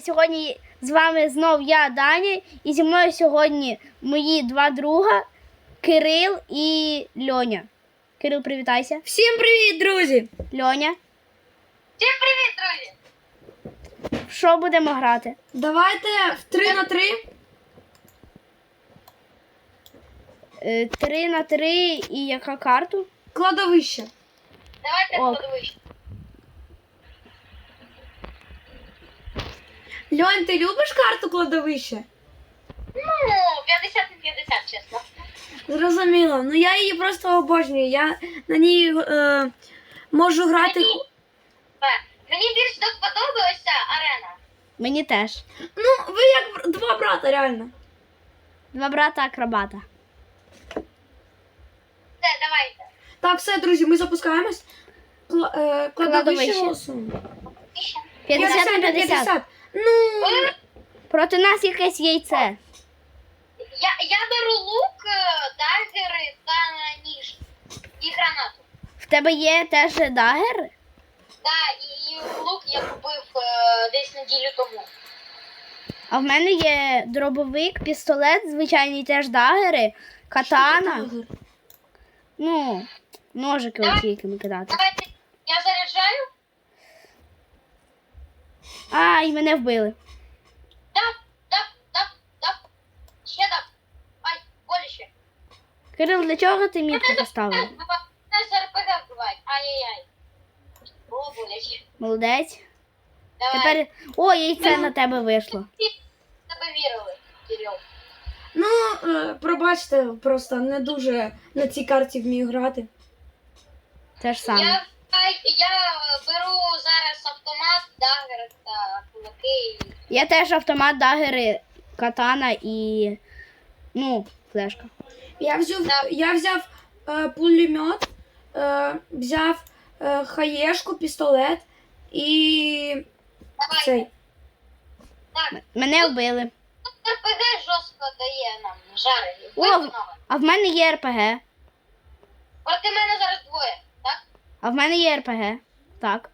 Сьогодні з вами знов я, Даня, і зі мною сьогодні мої два друга Кирил і Льоня. Кирил, привітайся. Всім привіт, друзі! Льоня, Всім привіт, друзі! в що будемо грати? Давайте в 3 на 3. Е, Три на три і яка карту? Кладовище. Давайте Ок. подивись. Льонь, ти любиш карту кладовище? Ну, 50 на 50, чесно. Зрозуміло. Ну я її просто обожнюю. Я на ній е, можу грати. Мені, Е, мені більш до ця арена. Мені теж. Ну, ви як бр- два брата, реально. Два брата акробата. Все, давайте. Так, все, друзі, ми запускаємось. Кла- е, кладовище Кладовище. голосуємо. І 50 на 50. Ну, Проти нас якесь яйце. Я, я беру лук, е, дагери та ніж. І гранату. В тебе є теж дагер? Да, і, лук я купив е, десь неділю тому. А в мене є дробовик, пістолет, звичайні теж дагери, катана. Ну, ножики оці, якими кидати. Давайте я заряджаю. А, і мене вбили. Дап, дап, дап, дап. Ще дап. Ай, боляче. Кирил, для чого ти мітку поставив? Нас з РПГ вбивають. Ай-яй-яй. Було боляче. Молодець. Давай. Тепер. О, яйце на тебе вийшло. Тебе вірили, Кирил. Ну, е, пробачте, просто не дуже на цій карті вмію грати. Те ж саме. Я, ай, я беру зараз автомат, дагер та кулаки. Я теж автомат, дагери, катана і. Ну, флешка. Я взяв, я взяв е, пулемет, е, взяв е, хаєшку, пістолет і Давай. цей. Так, Мене вбили. РПГ жорстко дає нам жари. О, а в мене є РПГ. Проти мене зараз двоє? А в мене є РПГ. Так.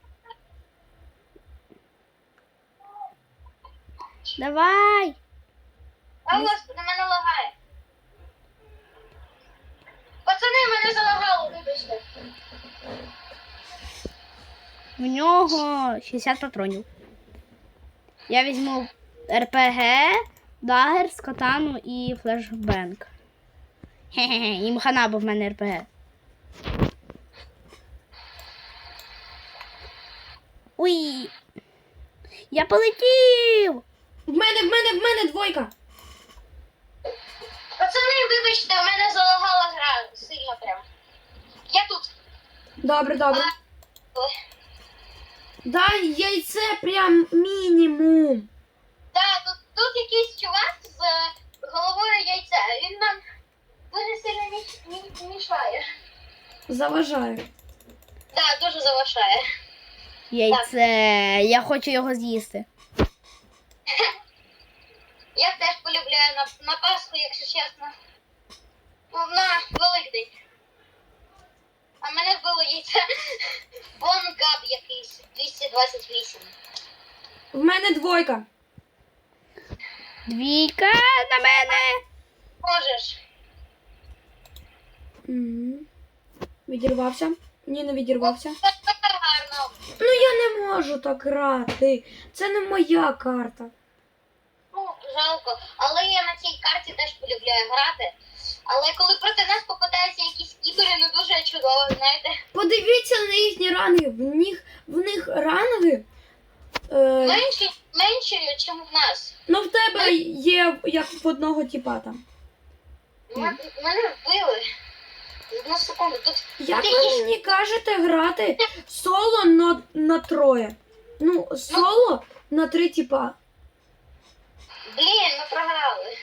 Давай. А господи, мене лагає. Пацани, мене залагало, вибачте. В нього 60 патронів. Я візьму РПГ, дагер, з катану і флешбенк. Хе-хе-хе, їм хана, бо в мене РПГ. Уй! Я полетів! В мене, в мене, в мене двойка. Пацани, вибачте, в мене залагала гра сильно прям. Я тут. Добре, добре. Дай яйце прям мінімум. Да, тут, тут якийсь чувак з е, головою яйця. Він нам дуже сильно міш- мі- мішає. Заважаю. Да, дуже заважає. Яйце, я хочу його з'їсти. Я теж полюбляю на, на Пасху, якщо чесно. Ну, на Великдень. А мене вбило яйце. Бонгаб якийсь 228. В мене двойка. Двійка на мене. Можеш. Мгм. Відірвався. Ні, не відірвався. Гарно. Ну я не можу так грати. Це не моя карта. Ну, жалко. Але я на цій карті теж полюбляю грати. Але коли проти нас попадаються якісь кібери, не дуже чудово, знаєте. Подивіться на їхні ранги. В них, в них ранги. Е, Менші, менші, ніж в нас. ну в тебе є як в одного типа там. М- Мене вбили. Одну секунду, тут Як Ти ви їх- мені кажете грати соло на, на троє? Ну, соло на три типа. Блін, ми програли.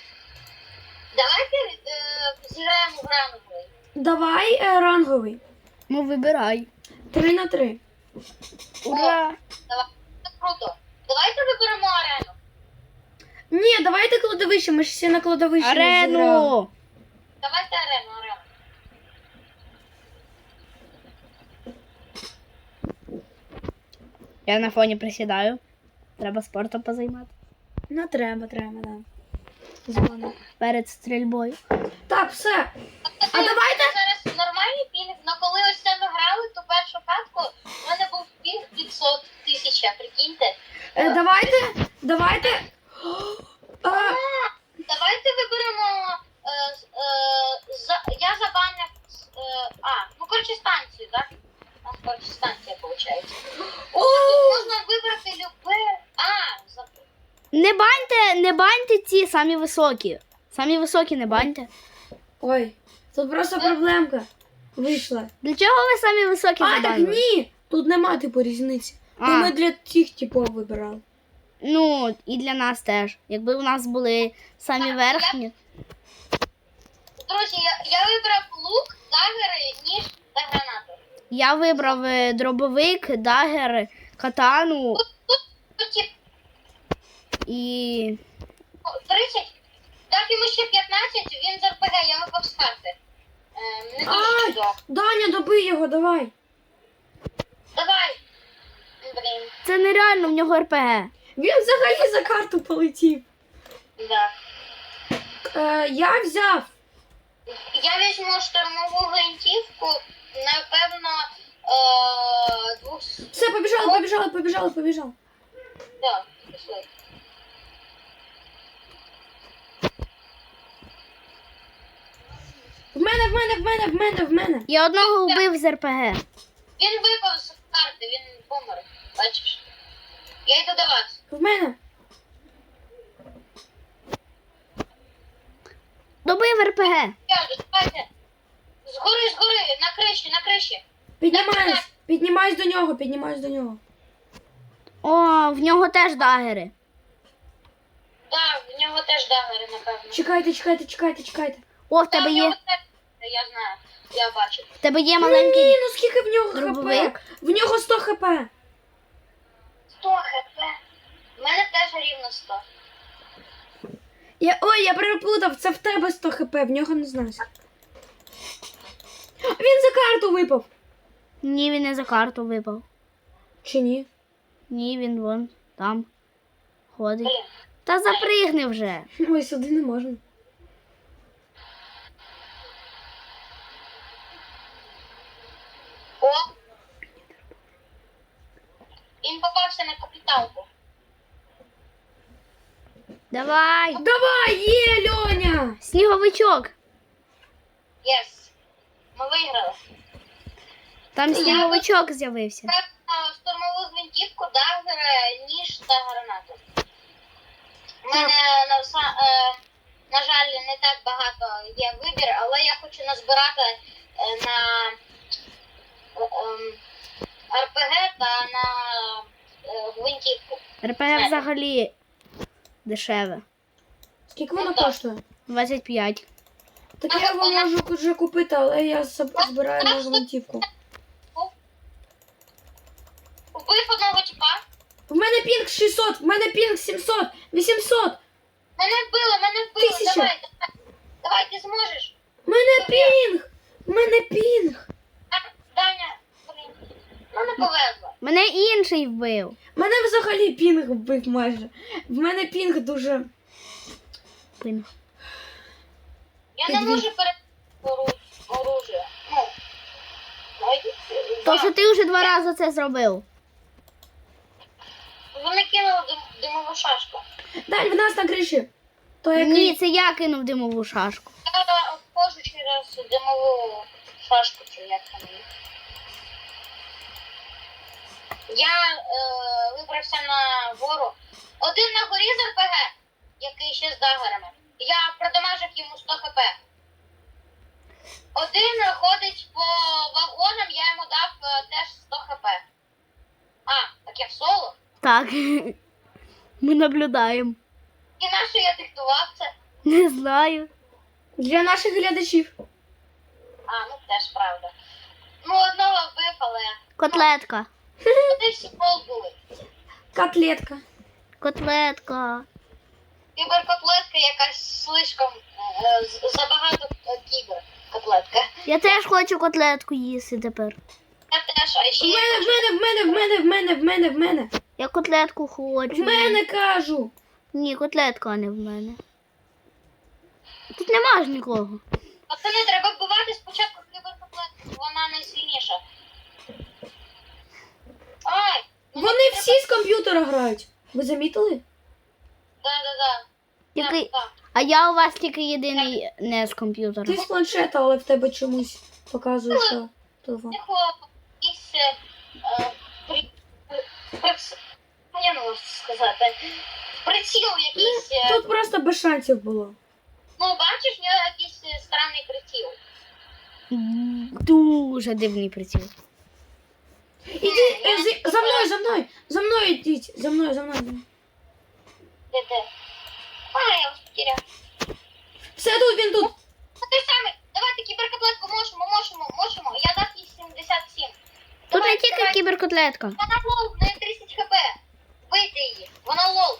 Давайте е, зіграємо в ранговий. Давай е, ранговий. Ну, вибирай. Три на три. Ура! Давай. Це круто. Давайте виберемо арену. Ні, давайте кладовище, ми ж всі на кладовище. зіграли. Арену! Давайте арену, арену. Я на фоні присідаю. Треба спортом позаймати. Ну, треба, треба, да. Згодом. Перед стрільбою. Так, все. А давайте- зараз нормальний пінг, але коли ось це ми грали, то першу катку в мене був пінг 500 тисяч, прикиньте. Е, давайте, давайте. Е, Давайте виберемо. Е, з- е, за, я забанив. Е, а, ну коротше станцію, так? У нас коротше станція виходить. о, Можна вибрати любе. А, за... Не баньте, не баньте ці самі високі. Самі високі не баньте. Ой, тут просто проблемка вийшла. Для чого ви самі високі А, так забанили? ні. Тут нема типу різниці. А. То ми для тих типу вибирали. Ну, і для нас теж. Якби у нас були самі верхні. Друзі, я, я вибрав лук, дагери, ніж та гранату. Я вибрав е, дробовик, дагер, катану Тут ті і. 30, дав йому ще 15, він з РПГ, я з карти. Е, не дуже Ай! чудово. Даня, добий його, давай. Давай. Блін, Це нереально, в нього РПГ. Він взагалі за карту полетів. да. Е, я взяв. Я візьму штурмову гвинтівку, напевно, е, двох... Все, побіжали, побіжали, побіжали, побіжали. Да, пішли. В мене, в мене, в мене, в мене, в мене. Я одного вбив з РПГ. Він випав з карти, він помер. Бачиш? Я йду до вас. В мене. Добив РПГ. Я, давайте. Згори, згори, на криші, на криші. Піднімаюсь, піднімаюсь до нього, піднімаюсь до нього. О, в нього теж дагери. Так, в нього теж дагери, напевно. Чекайте, чекайте, чекайте, чекайте. О, в тебе нього є. Я знаю, я бачу. В тебе є Ні, ну скільки в нього Дробовик. хп? В нього 100 хп. 100 хп. В мене теж рівно 100. Я, ой, я переплутав, це в тебе 100 хп, в нього не знаю. Він за карту випав. Ні, він не за карту випав. Чи ні? Ні, він вон там ходить. Та запригни вже. Ой, сюди не можна. О! Він попався на капіталку. Давай. Давай, є, Льоня! Сніговичок. Єс. Ми виграли. Там сніговичок з'явився. Так, а, штурмову гвинтівку, дагер, е, ніж та гранату. У мене на, вса- е, на жаль, не так багато є вибір, але я хочу назбирати е, на е, РПГ та на е, гвинтівку. РПГ взагалі дешеве. Скільки воно Ну, коштує? 25. Так я його можу вже купити, але я збираю на гвинтівку. Вбив одного тіпа. В мене пінг 600, в мене пінг 700, 800. Мене вбили, мене вбили. Тисяча. Давай, давай. Давай, ти зможеш. В мене пінг! В мене пінг! А, Даня, блін. Ну повезло. Мене інший вбив. Мене взагалі пінг вбив майже. В мене пінг дуже. Пин. Я не Підвіз. можу перед оружие. Ну. навіть, То, що ти вже два рази це зробив. Вони кинули дим- димову шашку. Дань, в нас на криші. То який? Ні, це я кинув димову шашку. Я обходжу через димову шашку, чи як там. Я е, вибрався на гору. Один на горі з РПГ, який ще з дагерами. Я продамажив йому 100 хп. Один ходить по вагонам, я йому дав е, теж 100 хп. А, так я в соло. Так. Ми наблюдаємо. І на що я диктував це? Не знаю. Для наших глядачів. А, ну теж правда. Ну, одного вбив, але Котлетка. вони всі пол були. Котлетка. Котлетка. Кіберкотлетка якась слишком е, з- забагато е, кібер котлетка. Я теж хочу котлетку їсти тепер. Я теж, а ще В мене, в мене, в мене, в мене, в мене, в мене, в мене. Я котлетку В хочу. мене кажу. Ні, котлетка, а не в мене. Тут нема ж нікого. Пацани, треба вбивати спочатку киберкотлетку, вона найсильніша. Ай! Вони треба- всі з комп'ютера грають. Ви замітили? Да-да-да. Тільки... Так, так. А я у вас тільки єдиний не з комп'ютера. Ти з планшета, але в тебе чомусь показує, що телефон. Тихо, якийсь е, при- я не можу сказати. Приціл якийсь. е, Тут просто без шансів було. Ну, бачиш, в нього якийсь е, странний приціл. Дуже дивний приціл. Іди е, зі- за мною, за мною, за мною йдіть, за мною, за мною. Де де? А, я вас потеряв. Все тут, він тут. Ну, той самий. Давайте кіберкотлетку можемо, можемо, можемо. Я дав їй 77. Тут не тільки кіберкотлетка. Вона лол, в неї 30 хп. Бийте її, вона лол.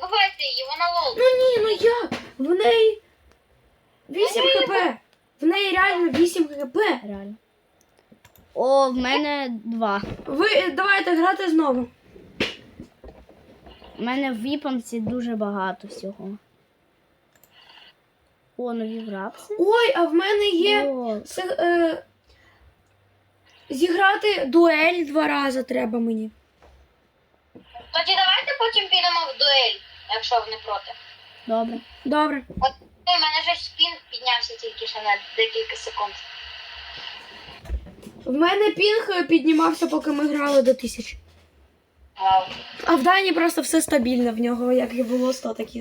Добивайте її, вона лол. Ну ні, ну як? В неї 8 хп. В неї реально 8 хп. Реально. О, в мене два. Ви е, давайте грати знову. У мене в віпамці дуже багато всього. О, нові грапси. Ой, а в мене є О, е, зіграти дуель два рази треба мені. Тоді давайте потім підемо в дуель, якщо ви не проти. добре. Добре. От у мене вже спін піднявся тільки ще на декілька секунд. В мене пінг е, піднімався, поки ми грали до тисячі. Вау. А в Дані просто все стабільно в нього, як і було 100 такі.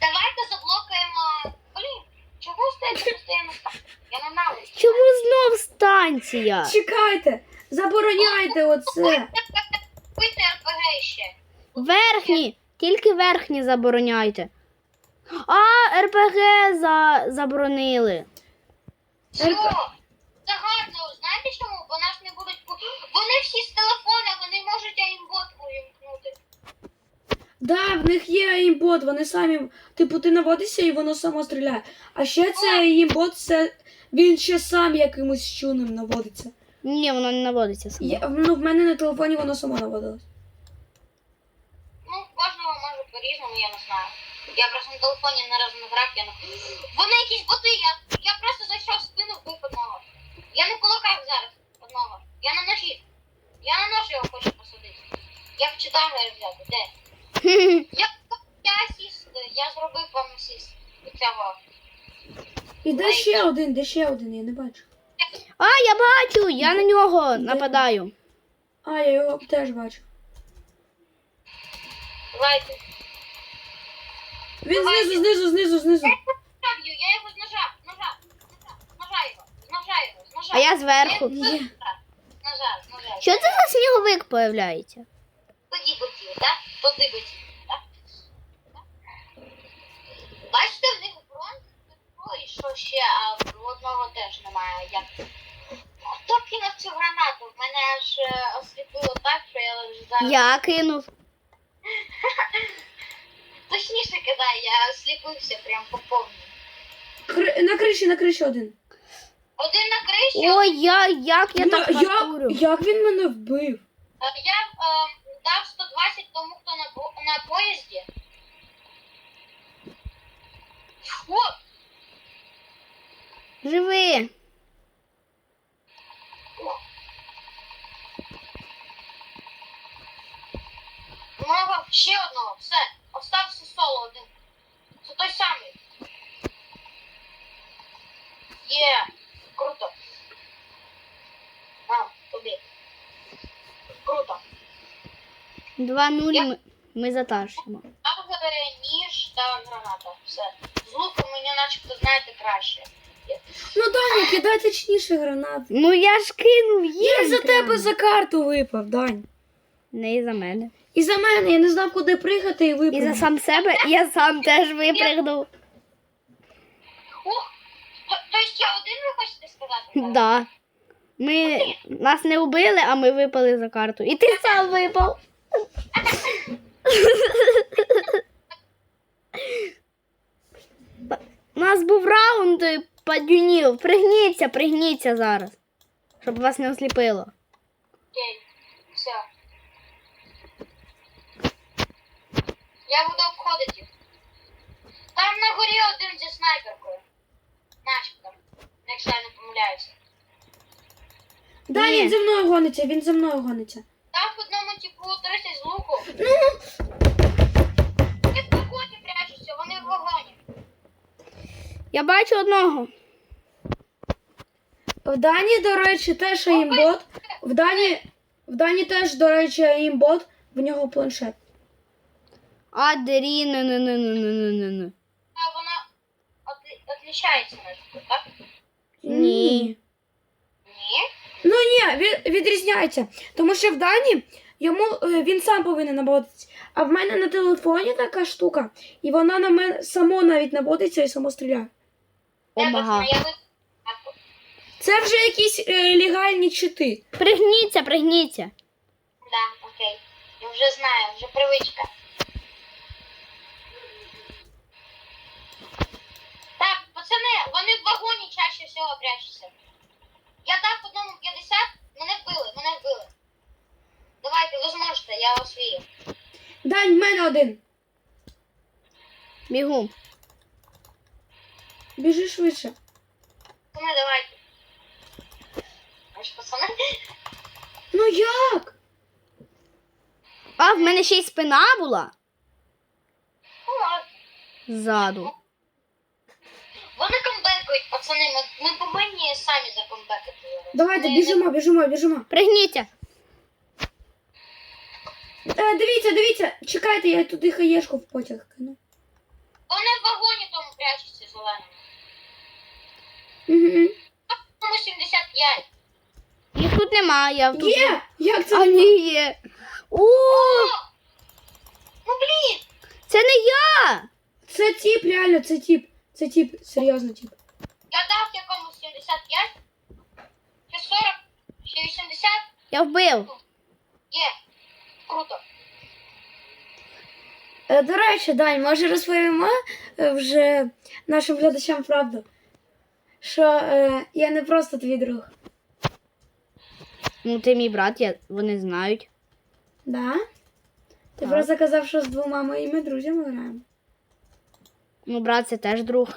Давайте заблокаємо. Блін, чого стоїть постійно так? Я ненавиджу. Чому знов станція? Чекайте, забороняйте оце. Пийте РПГ ще. Верхні, тільки верхні забороняйте. А, РПГ за... заборонили. Що? Це гарно, знаєте чому? Бо нас не будуть. Вони всі з телефона, вони можуть аімбот увімкнути. Да, в них є імбот, вони самі. Типу, ти наводишся і воно само стріляє. А ще це імбот, це він ще сам якимось чуним наводиться. Ні, воно не наводиться само. Я, ну, в мене на телефоні воно само наводилось. Ну, кожного може по-різному, я не знаю. Я просто на телефоні не разу не грав, я не. Вони якісь боти, я, я просто зайшов в спину вбив одного. Я не в кулаках зараз одного. Я на ножі. Я на нож його хочу посадити. Я в читаю взяти, де? Я, я асіст, я зробив вам асіст від цього. І де ще один, де ще один, я не бачу. А, я бачу, я на нього нападаю. А, я його теж бачу. Давайте. Він знизу, знизу, знизу, знизу. Я його я його з ножа, ножа, ножа, ножа його, ножа його, ножа. А я зверху. З ножа. Що це за сніговик появляється? Тоді хотів, так? Тоді хотів, так? Бачите, в них і що ще, а одного теж немає. Як... Хто кинув цю гранату? В мене аж е, так, що я вже зараз... Я кинув. Точніше кидай, я осліпився прям по повній. Кри... На криші, на криші один. Один на криші, Ой, я, як я так Я- паскурю. як він мене вбив? я е, дав 120 тому, хто на, на поїзді. Фу, Живи. Мого ще одного, все, остався соло один. Це той самий. Є, круто. А, тобі. Круто. 2-0 ми, ми затащимо. Авгери, ніж та граната. Все. З луком мені начебто знаєте краще. Ну Даня, кидай точніше гранати. Ну я ж кинув їм. Я за прям. тебе за карту випав, Дань. Не і за мене. І за мене, я не знав, куди пригати і випав. І за сам себе, і я сам теж випригнув. Ух! То, то я один ви хочете сказати? Да. Ми нас не вбили, а ми випали за карту. І ти сам випав. У нас був раунд падюнів. Пригніться, пригніться зараз. Щоб вас не осліпило. Окей. Все. Я буду обходити. Там на горі один зі снайперкою. Начебто. Якщо я не помиляюся. Да, Ні. він за мною гониться, він за мною гониться. Там в одному типу 30 з луку. Ну, Я бачу одного. В Дані, до речі, теж імбот. В Дані, в Дані теж, до речі, імбот, в нього планшет. А, дері, не не не не не не не А вона відрізняється від так? Ні. Ні? Ну ні, від, відрізняється. Тому що в Дані йому е, він сам повинен наводитися. А в мене на телефоні така штука, і вона на мене само навіть наводиться і само стріляє. Омага. Це вже якісь е, легальні чити. Пригніться, пригніться. Да, окей. Я вже знаю, вже привичка. Так, пацани, вони в вагоні чаще всього прячуться. Я дав одному 50, мене вбили, мене вбили. Давайте, ви зможете, я вас вірю. Дань, в мене один. Бігу. Біжи швидше. Ви ж пацани. Ну як? А, в мене ще й спина була Ну ззаду. Вони камбекають, пацани, ми, ми повинні самі закомбекати. Давайте, Ми біжимо, біжимо, біжимо. Пригніться. Е, дивіться, дивіться, чекайте, я туди хаєшку в потяг кину. Вони в вагоні тому прячуться зеленому. Угу. Тому 75. Їх тут немає. Я тут. Є! Як це? А ні, є. О, Ну блін! це не я. Це тіп, реально, це тіп. Це тіп, серйозно тіп. Я дав якомусь 75. Чи 40, чи 80. Я вбив. Є. Круто. Е, До речі, Дань, може розповімо е, вже нашим глядачам правду, що е, я не просто твій друг. Ну, ти мій брат, я... вони знають. Да? Ти Так. просто казав, що з двома моїми друзями граємо. Ну, брат, це теж друг.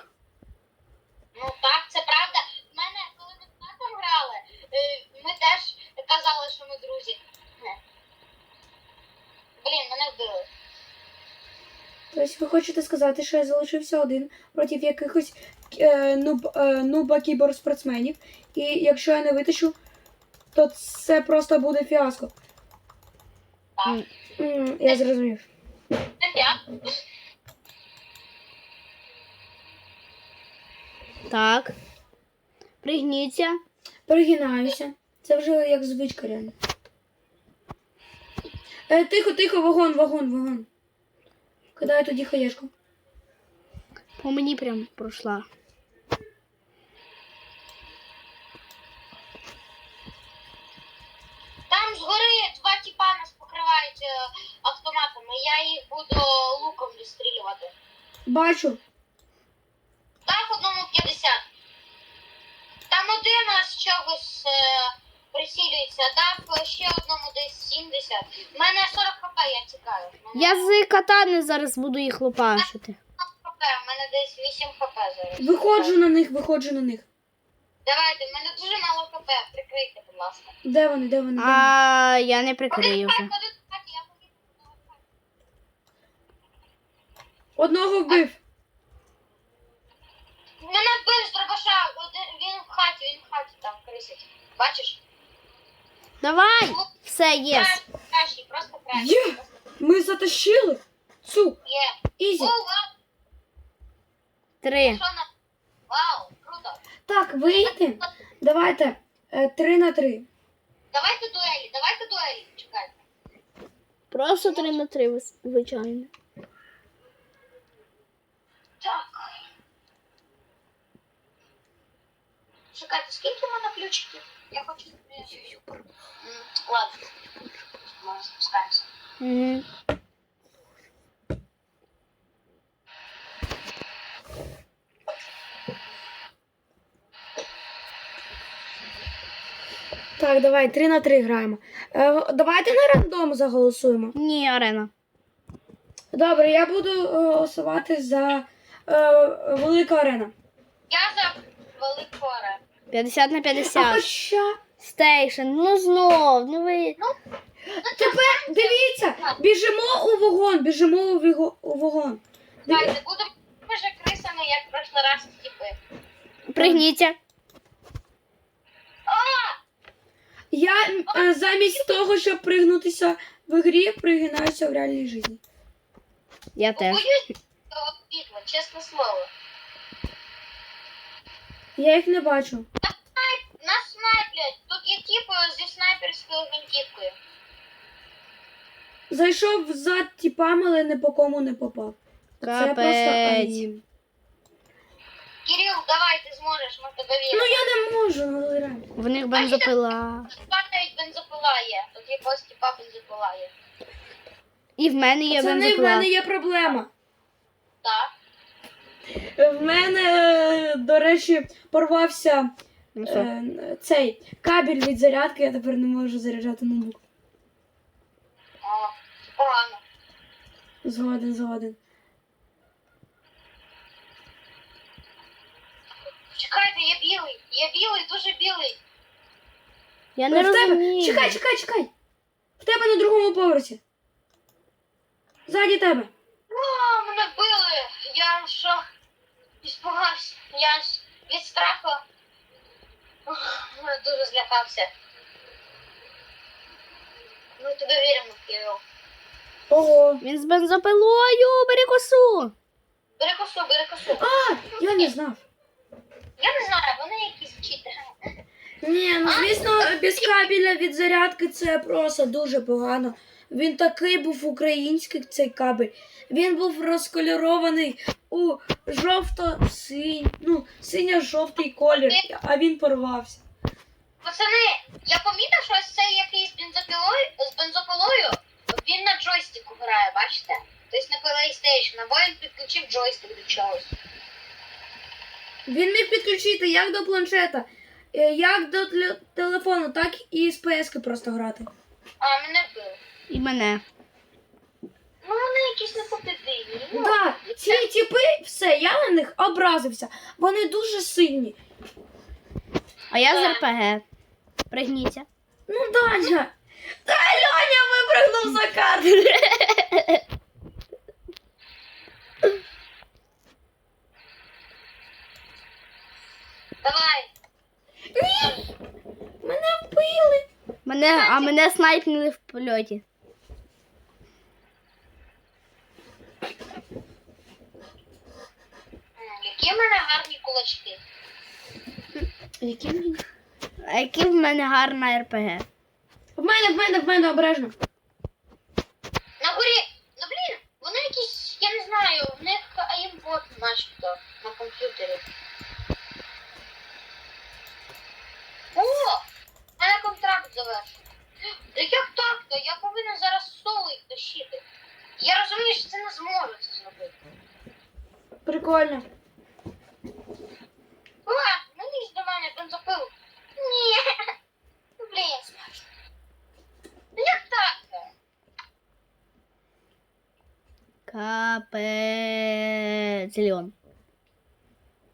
Ну так, це правда. В мене, коли ми з татом грали, е, ми теж казали, що ми друзі. Е. Блін, мене вбили. Тобто ви хочете сказати, що я залишився один проти якихось е, нуб, е, нуба кіберспортсменів, і якщо я не витащу, то це просто буде фіаско. М. М, я зрозумів. Так. Пригніться. Перегинаюся. Це вже як звичка реально. Е, тихо, тихо, вагон, вагон, вагон. Кидаю тоді хаєшку. По мені прям пройшла. Там згори два тіпа нас покривають е, автоматами. Я їх буду луком відстрілювати. Бачу. Дав одному 50. Там один з чогось е, прицілюється, дав ще одному десь 70. У мене 40 хп, я тікаю. Мене Я з катани зараз буду їх лопашити. хп, у мене десь 8 хп зараз. Виходжу на них, виходжу на них. Давайте, в мене дуже мало хп, прикрийте, будь ласка. Де вони, де вони? Де вони? А я не прикрию вже. Одного вбив. Мене вбив з дробаша, один- він в хаті, він в хаті там крисить. Бачиш? Давай! Все, єс. Кращий, кращий, просто кращий. Є! Ми затащили цю. Є. Ізі. О, вау, Три. що на... Вау, круто. Так, вийти. Давайте. Е, три на три. Давайте дуелі, давайте дуелі, чекайте. Просто три на три, ви- звичайно. Так. Чекайте, скільки в мене ключиків? Я хочу... Ладно. Угу. Так, давай, три на три граємо. Е, давайте на рандом заголосуємо. Ні, арена. Добре, я буду е, голосувати за е, велика арена. Я за велику арену. 50 на А хоча Стейшн, ну знов, ну ви. тепер дивіться, біжимо у вогон, біжимо у, віго- у вогон. Диві- Давайте будемо вже крисами, як в прошлий раз типи. Пригніться. Я е, замість того, щоб пригнутися в грі, пригинаюся в реальній житті. Я теж. Боюсь того чесне слово. Я їх не бачу. Нас снайплять. Тут є типи зі снайперською гвинтівкою. Зайшов за тіпами, але не по кому не попав. Це просто Капець. аїм. Кирил, давай, ти зможеш, ми в тебе Ну віримо. я не можу, ну реально. В них бензопила. Тут навіть бензопила є. Тут якогось типа бензопила є. І в мене є Це не в бензопила. мене є проблема. Так. В мене, до речі, порвався Ну е, цей кабель від зарядки, я тепер не можу заряджати ноутбук. Погано. Згоден, згоден. Чекайте, є білий. Є білий, дуже білий. Я не в тебе. розумію. Чекай, чекай, чекай. В тебе на другому поверсі. Ззаді тебе. О, мене били. Я що? Іспугався. Я ж від страху. Дуже злякався. Ми тобі віримо, Кирил. Ого. Він з бензопилою, бери косу. Бери косу, бери косу. А, я не знав. Я не знаю, вони якісь читери. Ні, ну звісно, без кабеля від зарядки це просто дуже погано. Він такий був український цей кабель. Він був розкольорований у жовто-синь, ну, синьо-жовтий колір, а він порвався. Пацани, я помітив, що ось цей який з бензопилою, з бензопилою, він на джойстику грає, бачите? Тобто на PlayStation, або він підключив джойстик до чогось. Він міг підключити як до планшета, е, як до телефону, так і з PS-ки просто грати. А, мене били. І мене. Ну вони якісь непопідійні. Ну, Так, ці типи, все, я на них образився. Вони дуже сильні. А я з РПГ. Пригніться. Ну, Даня. Та Льоня випрыгнув за карту. Давай. Мене вбили. Мене, а мене снайпнули в польоті. М, Які в мене гарні кулачки. Які мені? А які в мене гарна РПГ? В мене, в мене, в мене обережно. На горі. Ну блін, вони якісь, я не знаю, в них аїмбот начебто на комп'ютері. О! в мене контракт завершений. Та як так то? Я повинен зараз соло їх тащити. Я розумію, що це не зможу це зробити. Прикольно. О, не лізь до мене бензопил. Ні. Блін. Ну як так? то? Капець. Леон.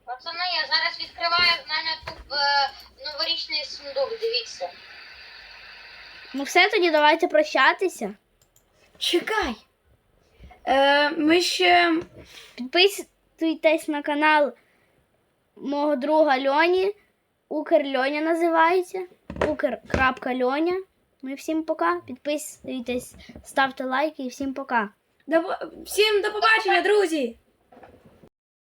Пацани, я зараз відкриваю в мене тут е, новорічний сундук, дивіться. Ну все, тоді давайте прощатися. Чекай. Е, ми ще. Підписуйтесь на канал мого друга Льоні. Укр Льоня називається. Укр.Льоня. Ну і всім пока. Підписуйтесь, ставте лайки і всім пока. До... Всім до побачення, друзі!